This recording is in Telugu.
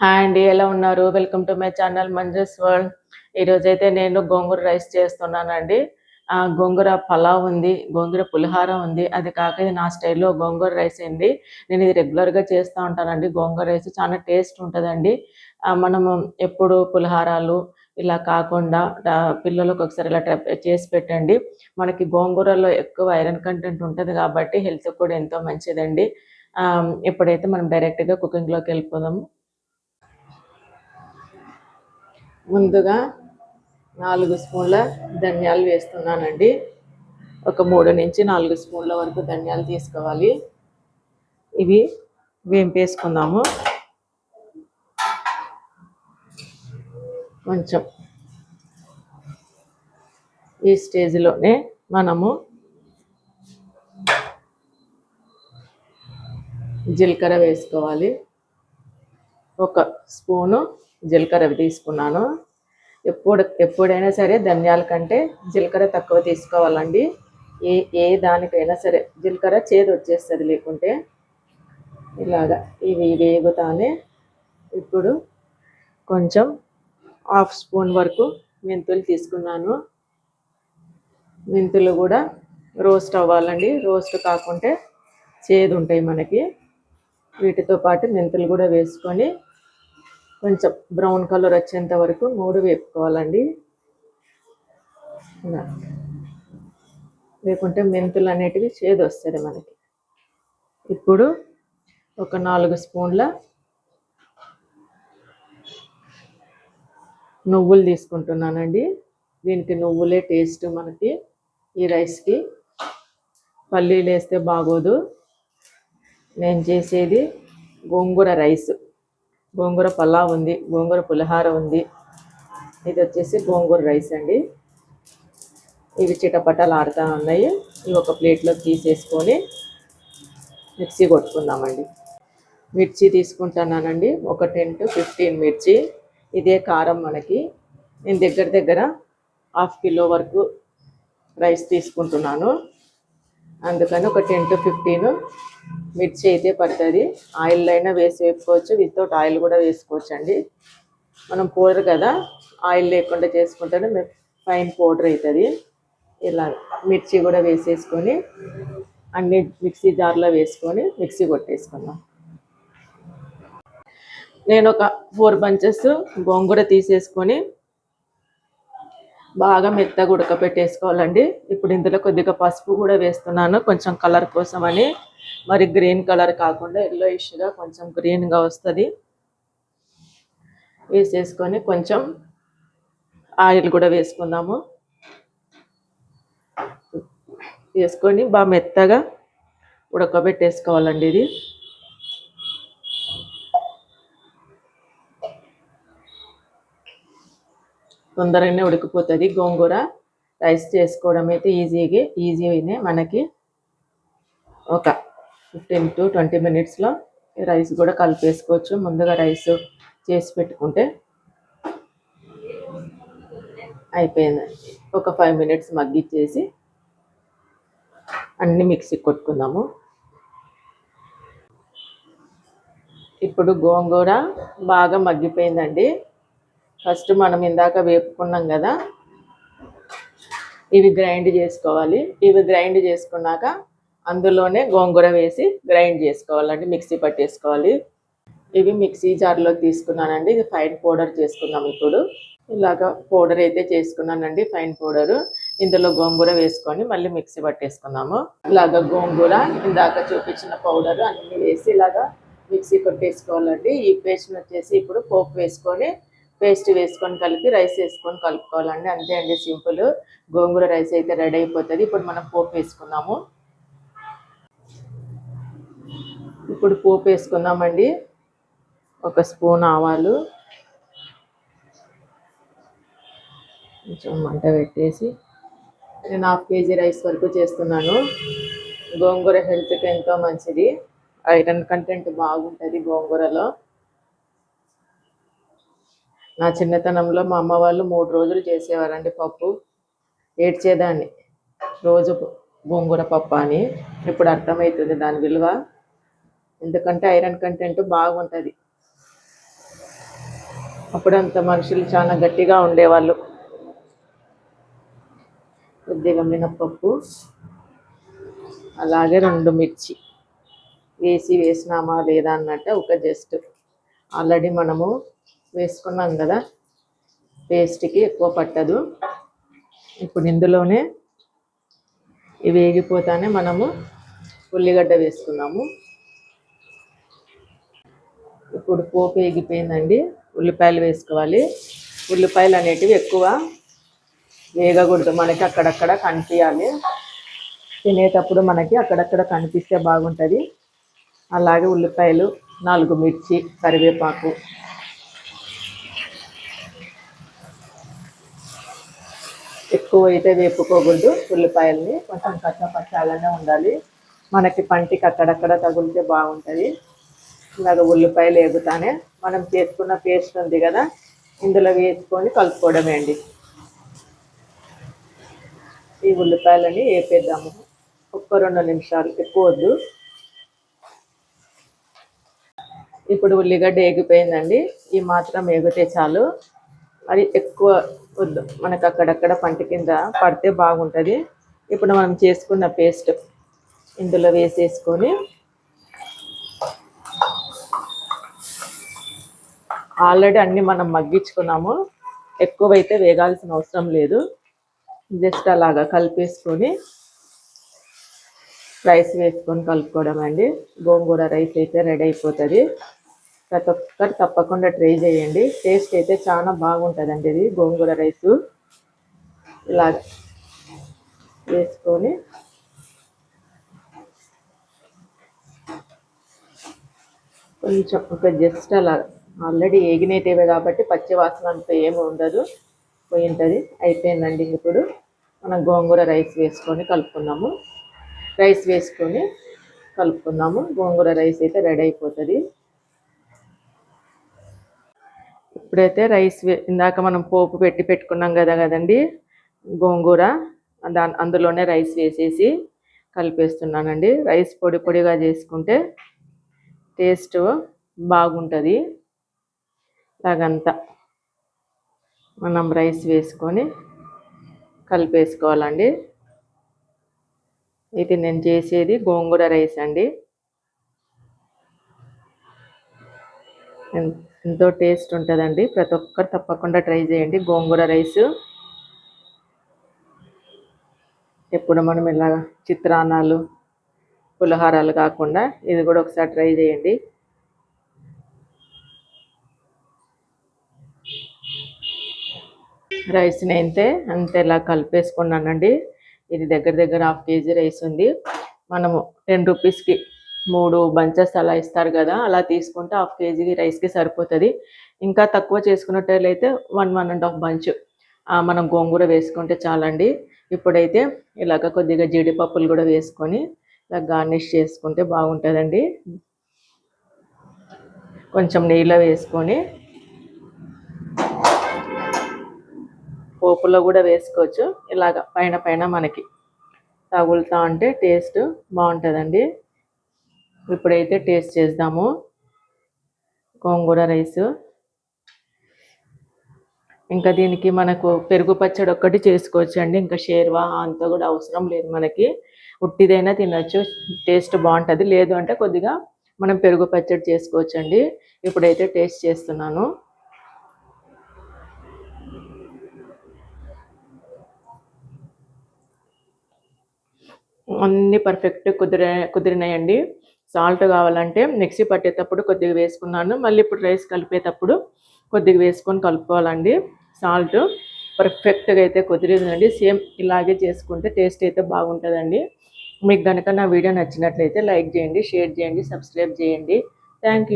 హాయ్ అండి ఎలా ఉన్నారు? Welcome to my channel Manju's world ఈరోజు అయితే నేను గోంగూర రైస్ చేస్తున్నానండి. ఆ గోంగూర పలావ్ ఉంది గోంగూర పులిహార ఉంది. అది కాక ఇది నా స్టైల్లో గోంగూర రైస్ అండి. నేను ఇది రెగ్యులర్గా చేస్తూ ఉంటానండి. గోంగూర రైస్ చాలా టేస్ట్ ఉంటుందండి. మనము ఎప్పుడు పులిహారాలు ఇలా కాకుండా పిల్లలకు ఒకసారి ఇలా చేసి పెట్టండి. మనకి గోంగూరలో ఎక్కువ ఐరన్ కంటెంట్ ఉంటుంది కాబట్టి హెల్త్ కూడా ఎంతో మంచిదండి. ఇప్పుడైతే మనం డైరెక్ట్గా కుకింగ్లోకి వెళ్ళిపోదాము. ముందుగా నాలుగు స్పూన్ల ధనియాలు వేస్తున్నానండి. ఒక మూడు నుంచి నాలుగు స్పూన్ల వరకు ధనియాలు తీసుకోవాలి. ఇవి వేంపేసుకుందాము. కొంచెం ఈ స్టేజ్లోనే మనము జీలకర్ర వేసుకోవాలి. ఒక స్పూను జీలకర్ర అవి తీసుకున్నాను. ఎప్పుడు ఎప్పుడైనా సరే ధనియాల కంటే జీలకర్ర తక్కువ తీసుకోవాలండి. ఏ ఏ దానికైనా సరే జీలకర్ర చేదు వచ్చేస్తుంది లేకుంటే ఇలాగా ఇవి వేగుతానే. ఇప్పుడు కొంచెం హాఫ్ స్పూన్ వరకు మెంతులు తీసుకున్నాను. మెంతులు కూడా రోస్ట్ అవ్వాలండి. రోస్ట్ కాకుంటే చేదు ఉంటాయి మనకి. వీటితో పాటు మెంతులు కూడా వేసుకొని కొంచెం బ్రౌన్ కలర్ వచ్చేంత వరకు మూడు వేపుకోవాలండి. లేకుంటే మెంతులు అనేటివి చేదు వస్తుంది మనకి. ఇప్పుడు ఒక నాలుగు స్పూన్ల నువ్వులు తీసుకుంటున్నానండి. దీనికి నువ్వులే టేస్ట్ మనకి. ఈ రైస్కి పల్లీలు వేస్తే బాగోదు. నేను చేసేది గోంగూర రైస్. గోంగూర పలావ్ ఉంది గోంగూర పులిహార ఉంది. ఇది వచ్చేసి గోంగూర రైస్ అండి. ఇవి చిటపటలు ఆడుతూ ఉన్నాయి. ఇవి ఒక ప్లేట్లో తీసేసుకొని మిక్సీ కొట్టుకుందామండి. మిర్చి తీసుకుంటున్నానండి. ఒక టెన్ టు ఫిఫ్టీన్ మిర్చి. ఇదే కారం మనకి. నేను దగ్గర దగ్గర హాఫ్ కిలో వరకు రైస్ తీసుకుంటున్నాను. అందుకని ఒక టెన్ టు ఫిఫ్టీన్ మిర్చి అయితే పడుతుంది. ఆయిల్ అయినా వేసి వేపుకోవచ్చు వితౌట్ ఆయిల్ కూడా వేసుకోవచ్చు అండి మనం పౌడర్ కదా ఆయిల్ లేకుండా చేసుకుంటేనే ఫైన్ పౌడర్ అవుతుంది ఇలా మిర్చి కూడా వేసేసుకొని అన్ని మిక్సీ జార్లో వేసుకొని మిక్సీ కొట్టేసుకున్నాం నేను ఒక ఫోర్ బంచెస్ గోంగూర తీసేసుకొని బాగా మెత్తగా ఉడకపెట్టేసుకోవాలండి ఇప్పుడు ఇందులో కొద్దిగా పసుపు కూడా వేస్తున్నాను. కొంచెం కలర్ కోసం అని మరి గ్రీన్ కలర్ కాకుండా ఎల్లో ఇష్గా కొంచెం గ్రీన్గా వస్తుంది. వేసేసుకొని కొంచెం ఆయిల్ కూడా వేసుకుందాము. వేసుకొని బాగా మెత్తగా ఉడకబెట్టేసుకోవాలండి ఇది. తొందరగానే ఉడికిపోతుంది. గోంగూర రైస్ చేసుకోవడం అయితే ఈజీగా ఈజీనే మనకి ఒక ఫిఫ్టీన్ టు ట్వంటీ మినిట్స్లో రైస్ కూడా కలిపేసుకోవచ్చు. ముందుగా రైస్ చేసి పెట్టుకుంటే అయిపోయిందండి ఒక ఫైవ్ మినిట్స్ మగ్గిచ్చేసి అన్ని మిక్సీ కొట్టుకుందాము. ఇప్పుడు గోంగూర బాగా మగ్గిపోయిందండి. ఫస్ట్ మనం ఇందాక వేపుకున్నాం కదా ఇవి గ్రైండ్ చేసుకోవాలి. ఇవి గ్రైండ్ చేసుకున్నాక అందులోనే గోంగూర వేసి గ్రైండ్ చేసుకోవాలండి మిక్సీ పట్టేసుకోవాలి. ఇవి మిక్సీ జార్లోకి తీసుకున్నానండి ఇది ఫైన్ పౌడర్ చేసుకున్నాం ఇప్పుడు. ఇలాగ పౌడర్ అయితే చేసుకున్నానండి ఫైన్ పౌడర్. ఇందులో గోంగూర వేసుకొని మళ్ళీ మిక్సీ పట్టేసుకున్నాము. ఇలాగ గోంగూర ఇందాక చూపించిన పౌడర్ అన్ని వేసి ఇలాగా మిక్సీ కొట్టేసుకోవాలండి. ఈ పేస్ట్ వచ్చేసి ఇప్పుడు పోపు వేసుకొని పేస్ట్ వేసుకొని కలిపి రైస్ వేసుకొని కలుపుకోవాలండి. అంతే అండి సింపుల్. గోంగూర రైస్ అయితే రెడీ అయిపోతుంది. ఇప్పుడు మనం పోపు వేసుకుందాము. ఇప్పుడు పోపు వేసుకుందామండి. ఒక స్పూన్ ఆవాలు. కొంచెం మంట పెట్టేసి నేను హాఫ్ కేజీ రైస్ వరకు చేస్తున్నాను. గోంగూర హెల్త్కి ఎంతో మంచిది. ఐరన్ కంటెంట్ బాగుంటుంది గోంగూరలో. నా చిన్నతనంలో మా అమ్మ వాళ్ళు మూడు రోజులు చేసేవారండి పప్పు. ఏడ్చేదాన్ని. రోజు గోంగూర పప్పు అని. ఇప్పుడు అర్థమవుతుంది దాని విలువ. ఎందుకంటే ఐరన్ కంటెంట్ బాగుంటుంది. అప్పుడంత మనుషులు చాలా గట్టిగా ఉండేవాళ్ళు. కొద్దిగా మినప్పప్పు అలాగే రెండు మిర్చి. వేసి వేసినామా లేదా అన్నట్టు ఒక జస్ట్. ఆల్రెడీ మనము వేసుకున్నాం కదా పేస్ట్కి ఎక్కువ పట్టదు. ఇప్పుడు ఇందులోనే ఇవి వేగిపోతానే మనము ఉల్లిగడ్డ వేసుకున్నాము. ఇప్పుడు పోపు వేగిపోయిందండి ఉల్లిపాయలు వేసుకోవాలి. ఉల్లిపాయలు అనేటివి ఎక్కువ వేగకూడదు మనకి అక్కడక్కడ కనిపించాలి తినేటప్పుడు మనకి అక్కడక్కడ కనిపిస్తే బాగుంటుంది. అలాగే ఉల్లిపాయలు నాలుగు మిర్చి కరివేపాకు ఎక్కువ అయితే వేపుకోకూడదు ఉల్లిపాయల్ని. కొంచెం కచ్చపచ్చాగానే ఉండాలి. మనకి పంటికి అక్కడక్కడ తగిలితే బాగుంటుంది. ఇలాగ ఉల్లిపాయలు వేగుతానే. మనం చేసుకున్న పేస్ట్ ఉంది కదా ఇందులో వేసుకొని కలుపుకోవడమే అండి. ఈ ఉల్లిపాయలని వేపేద్దాము. ఒక్క రెండు నిమిషాలు ఎక్కువ వద్దు. ఇప్పుడు ఉల్లిగడ్డ ఎగిపోయిందండి ఈ మాత్రం ఎగితే చాలు. అది ఎక్కువ వద్దు. మనకు అక్కడక్కడ పంట కింద పడితే బాగుంటుంది. ఇప్పుడు మనం చేసుకున్న పేస్ట్ ఇందులో వేసేసుకొని ఆల్రెడీ అన్నీ మనం మగ్గించుకున్నాము. ఎక్కువైతే వేగాల్సిన అవసరం లేదు. జస్ట్ అలాగా కలిపేసుకొని రైస్ వేసుకొని కలుపుకోవడం అండి. గోంగూర రైస్ అయితే రెడీ అయిపోతుంది. ప్రతి ఒక్కరు తప్పకుండా ట్రై చేయండి. టేస్ట్ అయితే చాలా బాగుంటుందండి ఇది గోంగూర రైసు. ఇలా వేసుకొని కొంచెం ఒక జస్ట్ అలా ఆల్రెడీ ఏగినేటివే కాబట్టి పచ్చి వాసన అంతా ఏమి ఉండదు. పోయి ఉంటుంది. అయిపోయిందండి ఇప్పుడు మనం గోంగూర రైస్ వేసుకొని కలుపుకున్నాము రైస్ వేసుకొని కలుపుకున్నాము గోంగూర రైస్ అయితే రెడీ అయిపోతుంది. ఇప్పుడైతే రైస్ ఇందాక మనం పోపు పెట్టి పెట్టుకున్నాం కదా కదండి గోంగూర దా అందులోనే రైస్ వేసేసి కలిపేస్తున్నానండి. రైస్ పొడి పొడిగా చేసుకుంటే టేస్ట్ బాగుంటుంది. అలాగంతా మనం రైస్ వేసుకొని కలిపేసుకోవాలండి. ఇది నేను చేసేది గోంగూర రైస్ అండి. ఎంతో టేస్ట్ ఉంటుందండి. ప్రతి ఒక్కరు తప్పకుండా ట్రై చేయండి. గోంగూర రైస్. ఎప్పుడు మనం ఇలా చిత్రాన్నాలు పులిహారాలు కాకుండా ఇది కూడా ఒకసారి ట్రై చేయండి. రైస్ని అయితే అంతే ఇలా కలిపేసుకున్నానండి. ఇది దగ్గర దగ్గర హాఫ్ కేజీ రైస్ ఉంది. మనము టెన్ రూపీస్కి మూడు బంచెస్ అలా ఇస్తారు కదా అలా తీసుకుంటే హాఫ్ కేజీ రైస్కి సరిపోతుంది. ఇంకా తక్కువ చేసుకున్నట్లయితే one one and half bunch. మనం గోంగూర వేసుకుంటే చాలండి. ఇప్పుడైతే ఇలాగ కొద్దిగా జీడిపప్పులు కూడా వేసుకొని ఇలా గార్నిష్ చేసుకుంటే బాగుంటుందండి. కొంచెం నెయ్యిలో వేసుకొని పోపులో కూడా వేసుకోవచ్చు. ఇలాగ పైన పైన మనకి తగులుతూ ఉంటే టేస్ట్ బాగుంటుందండి. ఇప్పుడైతే టేస్ట్ చేద్దాము. గోంగూర రైస్. ఇంకా దీనికి మనకు పెరుగు పచ్చడి ఒక్కటి చేసుకోవచ్చు అండి ఇంకా షేర్వా అంతా కూడా అవసరం లేదు మనకి. ఉట్టిదైనా తినచ్చు టేస్ట్ బాగుంటుంది. లేదు అంటే కొద్దిగా మనం పెరుగు పచ్చడి చేసుకోవచ్చు అండి ఇప్పుడైతే టేస్ట్ చేస్తున్నాను. అన్నీ పర్ఫెక్ట్ కుదిరే కుదిరినాయండి. సాల్ట్ కావాలంటే మిక్సీ పట్టేటప్పుడు కొద్దిగా వేసుకున్నాను. మళ్ళీ ఇప్పుడు రైస్ కలిపేటప్పుడు కొద్దిగా వేసుకొని కలుపుకోవాలండి. సాల్ట్ పర్ఫెక్ట్గా అయితే కుదిరిందండి. సేమ్ ఇలాగే చేసుకుంటే టేస్ట్ అయితే బాగుంటుందండి. మీకు కనుక నా వీడియో నచ్చినట్లయితే లైక్ చేయండి షేర్ చేయండి సబ్స్క్రైబ్ చేయండి. థ్యాంక్